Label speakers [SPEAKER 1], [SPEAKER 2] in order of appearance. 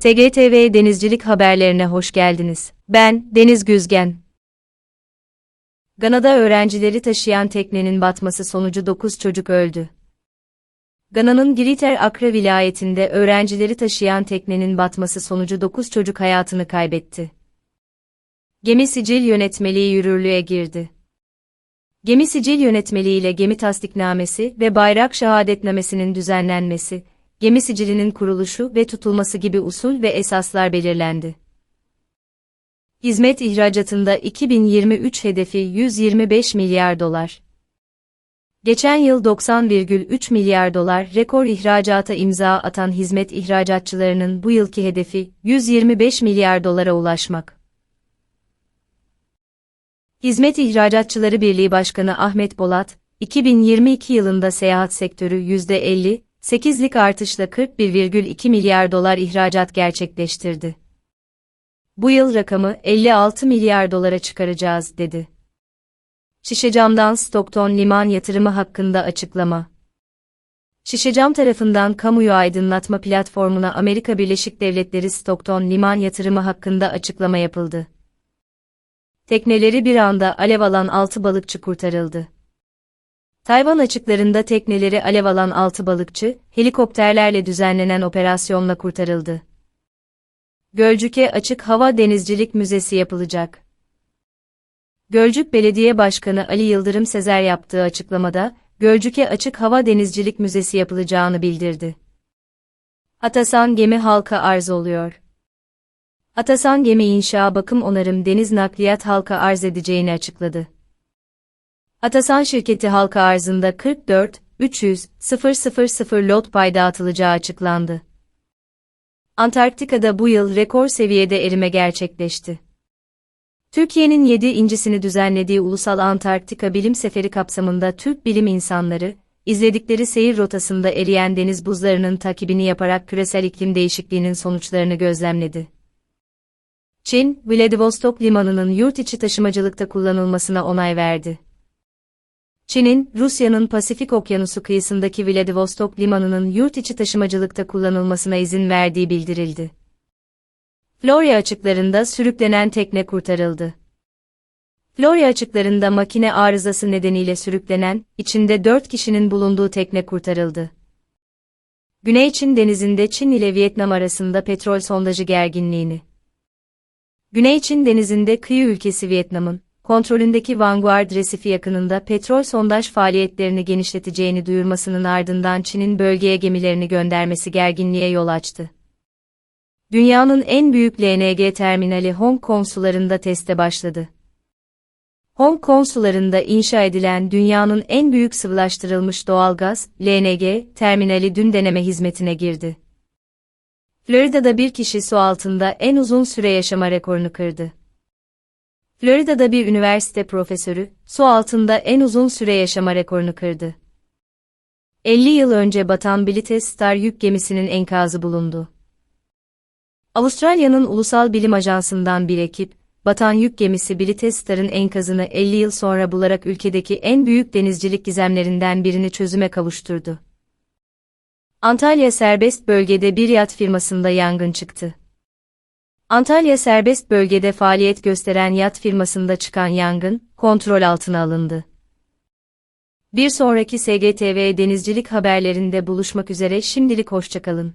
[SPEAKER 1] TGTV Denizcilik haberlerine hoş geldiniz. Ben Deniz Güzgen. Gana'da öğrencileri taşıyan teknenin batması sonucu 9 çocuk öldü. Gana'nın Greater Accra vilayetinde öğrencileri taşıyan teknenin batması sonucu 9 çocuk hayatını kaybetti. Gemi sicil yönetmeliği yürürlüğe girdi. Gemi sicil yönetmeliği ile gemi tasdiknamesi ve bayrak şehadetnamesinin düzenlenmesi, gemi sicilinin kuruluşu ve tutulması gibi usul ve esaslar belirlendi. Hizmet ihracatında 2023 hedefi 125 milyar dolar. Geçen yıl 90,3 milyar dolar rekor ihracata imza atan hizmet ihracatçılarının bu yılki hedefi 125 milyar dolara ulaşmak. Hizmet İhracatçıları Birliği Başkanı Ahmet Bolat, 2022 yılında seyahat sektörü %50, 8'lik artışla 41,2 milyar dolar ihracat gerçekleştirdi. Bu yıl rakamı 56 milyar dolara çıkaracağız, dedi. Şişecam'dan Stockton liman yatırımı hakkında açıklama. Şişecam tarafından kamuyu aydınlatma platformuna Amerika Birleşik Devletleri Stockton liman yatırımı hakkında açıklama yapıldı. Tekneleri bir anda alev alan 6 balıkçı kurtarıldı. Tayvan açıklarında tekneleri alev alan 6 balıkçı, helikopterlerle düzenlenen operasyonla kurtarıldı. Gölcük'e Açık Hava Denizcilik Müzesi yapılacak. Gölcük Belediye Başkanı Ali Yıldırım Sezer yaptığı açıklamada, Gölcük'e Açık Hava Denizcilik Müzesi yapılacağını bildirdi. Atasan gemi halka arz oluyor. Atasan Gemi İnşa Bakım Onarım Deniz Nakliyat halka arz edeceğini açıkladı. Atasan şirketi halka arzında 44, 300, 000 lot pay dağıtılacağı açıklandı. Antarktika'da bu yıl rekor seviyede erime gerçekleşti. Türkiye'nin 7. incisini düzenlediği Ulusal Antarktika Bilim Seferi kapsamında Türk bilim insanları, izledikleri seyir rotasında eriyen deniz buzlarının takibini yaparak küresel iklim değişikliğinin sonuçlarını gözlemledi. Çin, Vladivostok limanının yurt içi taşımacılıkta kullanılmasına onay verdi. Çin'in, Rusya'nın Pasifik Okyanusu kıyısındaki Vladivostok limanının yurt içi taşımacılıkta kullanılmasına izin verdiği bildirildi. Florya açıklarında sürüklenen tekne kurtarıldı. Florya açıklarında makine arızası nedeniyle sürüklenen, içinde 4 kişinin bulunduğu tekne kurtarıldı. Güney Çin denizinde Çin ile Vietnam arasında petrol sondajı gerginliğini Güney Çin denizinde kıyı ülkesi Vietnam'ın, kontrolündeki Vanguard Resifi yakınında petrol sondaj faaliyetlerini genişleteceğini duyurmasının ardından Çin'in bölgeye gemilerini göndermesi gerginliğe yol açtı. Dünyanın en büyük LNG terminali Hong Kong sularında teste başladı. Hong Kong sularında inşa edilen dünyanın en büyük sıvılaştırılmış doğalgaz, LNG, terminali dün deneme hizmetine girdi. Florida'da bir kişi su altında en uzun süre yaşama rekorunu kırdı. Florida'da bir üniversite profesörü, su altında en uzun süre yaşama rekorunu kırdı. 50 yıl önce batan Blites Star yük gemisinin enkazı bulundu. Avustralya'nın Ulusal Bilim Ajansı'ndan bir ekip, batan yük gemisi Blites Star'ın enkazını 50 yıl sonra bularak ülkedeki en büyük denizcilik gizemlerinden birini çözüme kavuşturdu. Antalya Serbest Bölgede bir yat firmasında yangın çıktı. Antalya Serbest Bölgede faaliyet gösteren yat firmasında çıkan yangın, kontrol altına alındı. Bir sonraki SGTV denizcilik haberlerinde buluşmak üzere şimdilik hoşçakalın.